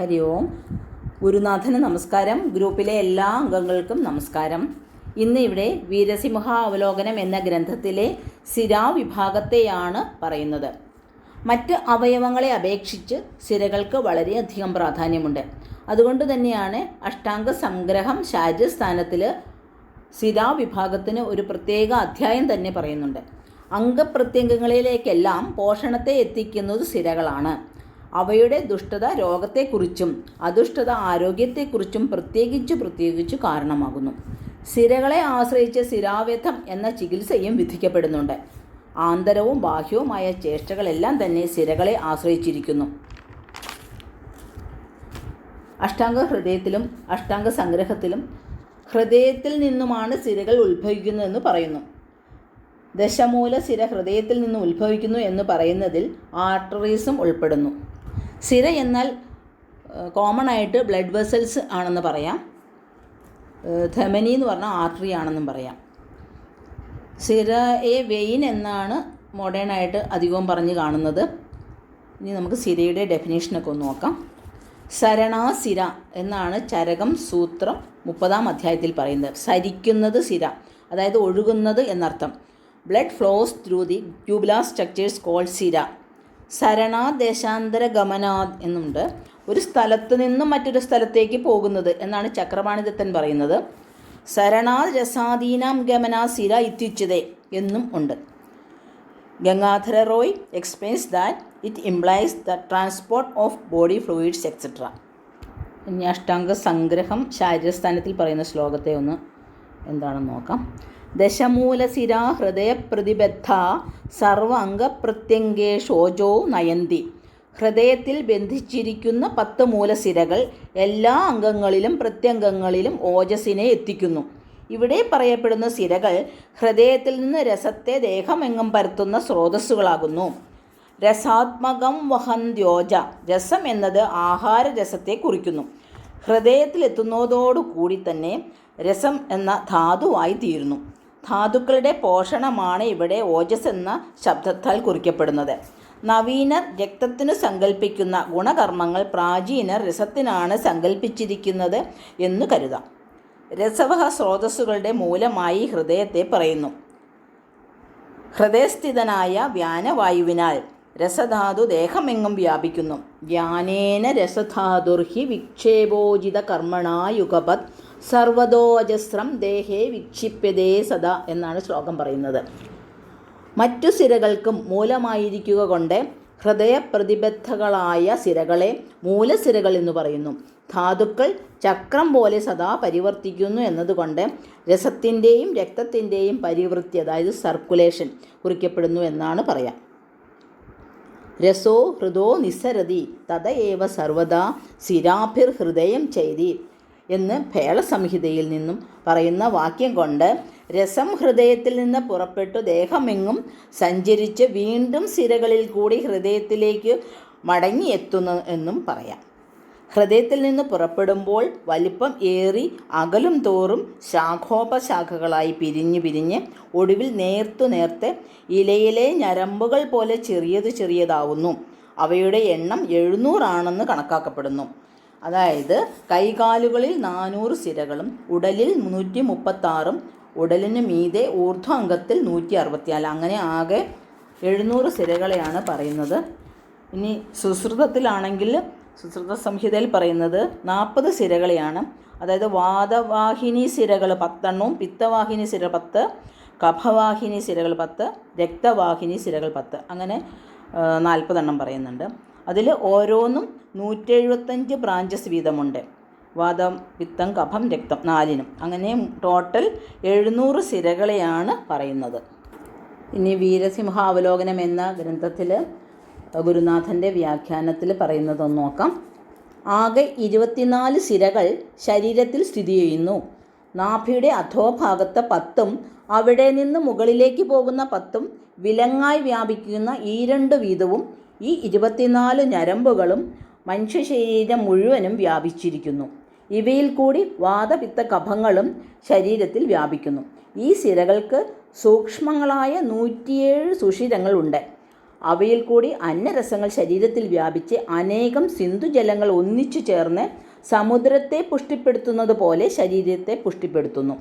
ഹരി ഓം. ഗുരുനാഥന് നമസ്കാരം. ഗ്രൂപ്പിലെ എല്ലാ അംഗങ്ങൾക്കും നമസ്കാരം. ഇന്ന് ഇവിടെ വീരസിംഹ അവലോകനം എന്ന ഗ്രന്ഥത്തിലെ സിരാവിഭാഗത്തെയാണ് പറയുന്നത്. മറ്റ് അവയവങ്ങളെ അപേക്ഷിച്ച് സിരകൾക്ക് വളരെയധികം പ്രാധാന്യമുണ്ട്. അതുകൊണ്ട് തന്നെയാണ് അഷ്ടാംഗ സംഗ്രഹം ശാരീരസ്ഥാനത്തിൽ സിരാവിഭാഗത്തിന് ഒരു പ്രത്യേക അധ്യായം തന്നെ പറയുന്നുണ്ട്. അംഗപ്രത്യംഗങ്ങളിലേക്കെല്ലാം പോഷണത്തെ എത്തിക്കുന്നത് സിരകളാണ് അവയുടെ ദുഷ്ടത രോഗത്തെക്കുറിച്ചും അദുഷ്ടത ആരോഗ്യത്തെക്കുറിച്ചും പ്രത്യേകിച്ച് പ്രത്യേകിച്ച് കാരണമാകുന്നു. സിരകളെ ആശ്രയിച്ച് സിരാവ്യഥം എന്ന ചികിത്സയും വിധിക്കപ്പെടുന്നുണ്ട്. ആന്തരവും ബാഹ്യവുമായ ചേഷ്ടകളെല്ലാം തന്നെ സിരകളെ ആശ്രയിച്ചിരിക്കുന്നു. അഷ്ടാംഗ ഹൃദയത്തിലും അഷ്ടാംഗ സംഗ്രഹത്തിലും ഹൃദയത്തിൽ നിന്നുമാണ് സിരകൾ ഉത്ഭവിക്കുന്നതെന്ന് പറയുന്നു. ദശമൂല സിര ഹൃദയത്തിൽ നിന്ന് ഉത്ഭവിക്കുന്നു എന്ന് പറയുന്നതിൽ ആർട്ടറീസും ഉൾപ്പെടുന്നു. സിര എന്നാൽ കോമൺ ആയിട്ട് ബ്ലഡ് വെസൽസ് ആണെന്ന് പറയാം. ധമനി എന്ന് പറഞ്ഞാൽ ആർട്ടറി ആണെന്നും പറയാം. സിര എ വെയിൻ എന്നാണ് മോഡേൺ ആയിട്ട് അധികവും പറഞ്ഞ് കാണുന്നത്. ഇനി നമുക്ക് സിരയുടെ ഡെഫിനേഷനൊക്കെ ഒന്ന് നോക്കാം. സരണാസിര എന്നാണ് ചരകം സൂത്രം മുപ്പതാം അധ്യായത്തിൽ പറയുന്നത്. സരിക്കുന്നത് സിര അതായത് ഒഴുകുന്നത് എന്നർത്ഥം. Blood flows through the tubular structures call സിര സരണാ ദേശാന്തര ഗമനാദ് എന്നുണ്ട്. ഒരു സ്ഥലത്ത് നിന്നും മറ്റൊരു സ്ഥലത്തേക്ക് പോകുന്നത് എന്നാണ് ചക്രപാണിദത്തൻ പറയുന്നത്. സരണാ രസാദീനാം ഗമനാ സിര ഇത്യുച്ചതേ എന്നും ഉണ്ട്. Gangadhara Roy explains that it implies the transport of body fluids etcetera ഇനി അഷ്ടാംഗ സംഗ്രഹം ശാരീരസ്ഥാനത്തിൽ പറയുന്ന ശ്ലോകത്തെ ഒന്ന് എന്താണെന്ന് നോക്കാം. ദശമൂലസിര ഹൃദയപ്രതിബദ്ധ സർവ അംഗപ്രത്യംഗേഷോജോ നയന്തി. ഹൃദയത്തിൽ ബന്ധിച്ചിരിക്കുന്ന പത്ത് മൂലസിരകൾ എല്ലാ അംഗങ്ങളിലും പ്രത്യംഗങ്ങളിലും ഓജസ്സിനെ എത്തിക്കുന്നു. ഇവിടെ പറയപ്പെടുന്ന സിരകൾ ഹൃദയത്തിൽ നിന്ന് രസത്തെ ദേഹമെങ്ങും പരത്തുന്ന സ്രോതസ്സുകളാകുന്നു. രസാത്മകം വഹന്ത്യോജ രസം എന്നത് ആഹാര രസത്തെ കുറിക്കുന്നു. ഹൃദയത്തിലെത്തുന്നതോടുകൂടി തന്നെ രസം എന്ന ധാതുവായി തീരുന്നു. ധാതുക്കളുടെ പോഷണമാണ് ഇവിടെ ഓജസ് എന്ന ശബ്ദത്താൽ കുറിക്കപ്പെടുന്നത്. നവീനർ രക്തത്തിനു സങ്കല്പിക്കുന്ന ഗുണകർമ്മങ്ങൾ പ്രാചീനർ രസത്തിനാണ് സങ്കല്പിച്ചിരിക്കുന്നത് എന്ന് കരുതാം. രസവഹ സ്രോതസ്സുകളുടെ മൂലമായി ഹൃദയത്തെ പറയുന്നു. ഹൃദയസ്ഥിതനായ വ്യാനവായുവിനാൽ രസധാതു ദേഹമെങ്ങും വ്യാപിക്കുന്നു. വ്യാനേന രസധാതുർഹി വിക്ഷേപോജിത കർമ്മണായുഗപത് സർവതോജസ്രം ദേഹേ വിക്ഷിപ്യതേ സദാ എന്നാണ് ശ്ലോകം പറയുന്നത്. മറ്റു സിരകൾക്കും മൂലമായിരിക്കുക കൊണ്ട് ഹൃദയപ്രതിബദ്ധകളായ സിരകളെ മൂലസിരകൾ എന്ന് പറയുന്നു. ധാതുക്കൾ ചക്രം പോലെ സദാ പരിവർത്തിക്കുന്നു എന്നതുകൊണ്ട് രസത്തിന്റെയും രക്തത്തിന്റെയും പരിവൃത്തി അതായത് സർക്കുലേഷൻ കുറിക്കപ്പെടുന്നു എന്നാണ് പറയാം. രസോ ഹൃദോ നിസ്സരതി തഥയേവ സർവദാ സിരാഭിർ ഹൃദയം ചെയ്തി. എന്ന് ഭേളസംഹിതയിൽ നിന്നും പറയുന്ന വാക്യം കൊണ്ട് രസം ഹൃദയത്തിൽ നിന്ന് പുറപ്പെട്ടു ദേഹമെങ്ങും സഞ്ചരിച്ച് വീണ്ടും സിരകളിൽ കൂടി ഹൃദയത്തിലേക്ക് മടങ്ങിയെത്തുന്നു എന്നും പറയാം. ഹൃദയത്തിൽ നിന്ന് പുറപ്പെടുമ്പോൾ വലിപ്പം ഏറി അകലും തോറും ശാഖോപശാഖകളായി പിരിഞ്ഞു പിരിഞ്ഞ് ഒടുവിൽ നേർത്തു നേർത്ത് ഇലയിലെ ഞരമ്പുകൾ പോലെ ചെറിയത് ചെറിയതാവുന്നു. അവയുടെ എണ്ണം എഴുന്നൂറാണെന്ന് കണക്കാക്കപ്പെടുന്നു. അതായത് കൈകാലുകളിൽ നാനൂറ് സിരകളും ഉടലിൽ നൂറ്റി മുപ്പത്താറും ഉടലിന് മീതെ ഊർധ്വ അംഗത്തിൽ നൂറ്റി അറുപത്തിനാല് അങ്ങനെ ആകെ എഴുന്നൂറ് സിരകളെയാണ് പറയുന്നത്. ഇനി സുശ്രുതത്തിലാണെങ്കിൽ സുശ്രുത സംഹിതയിൽ പറയുന്നത് നാൽപ്പത് സിരകളെയാണ്. അതായത് വാദവാഹിനി സിരകൾ പത്തെണ്ണവും പിത്തവാഹിനി സിര പത്ത് കഫവാഹിനി സിരകൾ പത്ത് രക്തവാഹിനി സിരകൾ പത്ത്. അങ്ങനെ നാൽപ്പതെണ്ണം പറയുന്നുണ്ട്. അതിൽ ഓരോന്നും നൂറ്റെഴുപത്തഞ്ച് ബ്രാഞ്ചസ് വീതമുണ്ട്. വാദം പിത്തം കഫം രക്തം നാലിനും. അങ്ങനെ ടോട്ടൽ എഴുന്നൂറ് സിരകളെയാണ് പറയുന്നത്. ഇനി വീരസിംഹാവലോകനം എന്ന ഗ്രന്ഥത്തിൽ ഗുരുനാഥന്റെ വ്യാഖ്യാനത്തിൽ പറയുന്നതൊന്ന് നോക്കാം. ആകെ ഇരുപത്തിനാല് സിരകൾ ശരീരത്തിൽ സ്ഥിതി ചെയ്യുന്നു. നാഭിയുടെ അധോഭാഗത്തെ പത്തും അവിടെ നിന്ന് മുകളിലേക്ക് പോകുന്ന പത്തും വിലങ്ങായി വ്യാപിക്കുന്ന ഈ രണ്ട് വീതവും ഈ ഇരുപത്തിനാല് ഞരമ്പുകളും മനുഷ്യ ശരീരം മുഴുവനും വ്യാപിച്ചിരിക്കുന്നു. ഇവയിൽ കൂടി വാദപിത്ത കഭങ്ങളും ശരീരത്തിൽ വ്യാപിക്കുന്നു. ഈ സിരകൾക്ക് സൂക്ഷ്മങ്ങളായ നൂറ്റിയേഴ് സുഷിരങ്ങളുണ്ട്. അവയിൽ കൂടി അന്നരസങ്ങൾ ശരീരത്തിൽ വ്യാപിച്ച് അനേകം സിന്ധുജലങ്ങൾ ഒന്നിച്ചു ചേർന്ന് സമുദ്രത്തെ പുഷ്ടിപ്പെടുത്തുന്നത് പോലെ ശരീരത്തെ പുഷ്ടിപ്പെടുത്തുന്നു.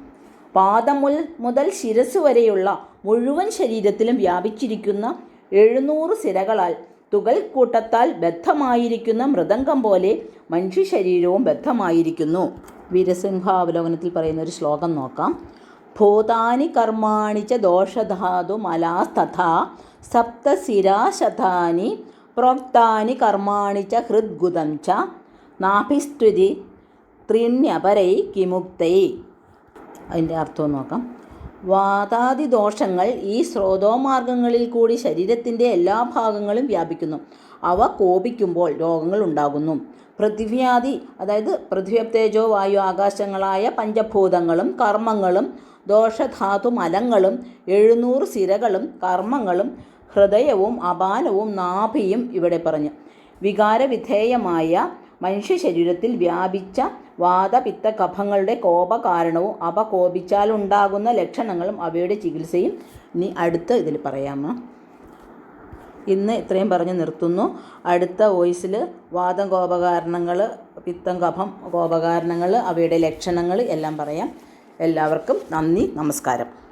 പാദം മുതൽ ശിരസ് വരെയുള്ള മുഴുവൻ ശരീരത്തിലും വ്യാപിച്ചിരിക്കുന്ന എഴുന്നൂറ് സിരകളാൽ തുകൽ കൂട്ടത്താൽ ബദ്ധമായിരിക്കുന്ന മൃദംഗം പോലെ മനുഷ്യ ശരീരവും ബദ്ധമായിരിക്കുന്നു. വീരസിംഹാവലോകനത്തിൽ പറയുന്ന ഒരു ശ്ലോകം നോക്കാം. ഭൂതാനി കർമാണി ദോഷധാതു മലാസ്തഥാ സപ്തശിരാശതാനി പ്രോക്താനി കർമാണി ച ഹൃദ്ഗുദം ച നാഭിസ്തുതി ത്രിണ്യപരൈ കിമുക്തൈ. അതിന്റെ അർത്ഥം നോക്കാം. വാതാദി ദോഷങ്ങൾ ഈ സ്രോതോമാർഗങ്ങളിൽ കൂടി ശരീരത്തിന്റെ എല്ലാ ഭാഗങ്ങളും വ്യാപിക്കുന്നു. അവ കോപിക്കുമ്പോൾ രോഗങ്ങൾ ഉണ്ടാകുന്നു. പൃഥ്വിയാദി അതായത് പൃഥ്വി വായു ആകാശങ്ങളായ പഞ്ചഭൂതങ്ങളും കർമ്മങ്ങളും ദോഷധാതു മലങ്ങളും എഴുന്നൂറ് സിരകളും കർമ്മങ്ങളും ഹൃദയവും അപാനവും നാഭിയും ഇവിടെ പറഞ്ഞു. വികാരവിധേയമായ മനുഷ്യ ശരീരത്തിൽ വ്യാപിച്ച വാതപിത്ത കഫങ്ങളുടെ കോപകാരണവും അവ കോപിച്ചാലുണ്ടാകുന്ന ലക്ഷണങ്ങളും അവയുടെ ചികിത്സയും ഇനി അടുത്ത ഇതിൽ പറയാമോ? ഇന്ന് ഇത്രയും പറഞ്ഞ് നിർത്തുന്നു. അടുത്ത വോയിസിൽ വാദം കോപകാരണങ്ങൾ പിത്തം കഫം കോപകാരണങ്ങൾ അവയുടെ ലക്ഷണങ്ങൾ എല്ലാം പറയാം. എല്ലാവർക്കും നന്ദി നമസ്കാരം.